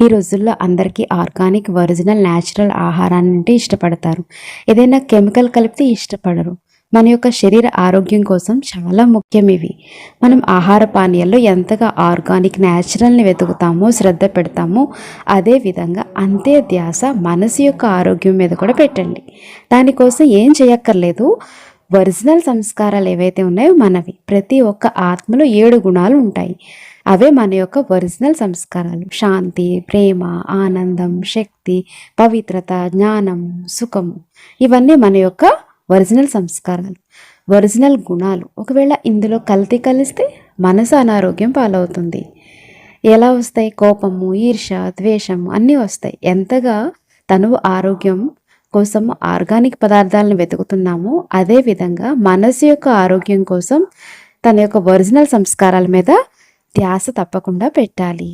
ఈ రోజుల్లో అందరికీ ఆర్గానిక్ ఒరిజినల్ న్యాచురల్ ఆహారాన్ని అంటే ఇష్టపడతారు. ఏదైనా కెమికల్ కలిపితే ఇష్టపడరు. మన యొక్క శరీర ఆరోగ్యం కోసం చాలా ముఖ్యం ఇవి. మనం ఆహార పానీయాల్లో ఎంతగా ఆర్గానిక్ న్యాచురల్ని వెతుకుతామో శ్రద్ధ పెడతామో అదే విధంగా అంతే ధ్యాస మనసు యొక్క ఆరోగ్యం మీద కూడా పెట్టండి. దానికోసం ఏం చేయక్కర్లేదు. ఒరిజినల్ సంస్కారాలు ఏవైతే ఉన్నాయో మనవి ప్రతి ఒక్క ఆత్మలో ఏడు గుణాలు ఉంటాయి. అవే మన యొక్క ఒరిజినల్ సంస్కారాలు. శాంతి ప్రేమ ఆనందం శక్తి పవిత్రత జ్ఞానం సుఖము. ఇవన్నీ మన యొక్క ఒరిజినల్ సంస్కారాలు. ఒరిజినల్ గుణాలు. ఒకవేళ ఇందులో కల్తీ కలిస్తే మనసు అనారోగ్యం పాలవుతుంది. ఎలా వస్తాయి? కోపము ఈర్ష ద్వేషము అన్నీ వస్తాయి. ఎంతగా తను ఆరోగ్యం కోసం ఆర్గానిక్ పదార్థాలను వెతుకుతున్నామో. అదే విధంగా మనసు యొక్క ఆరోగ్యం కోసం తన యొక్క ఒరిజినల్ సంస్కారాల మీద ధ్యాస తప్పకుండా పెట్టాలి.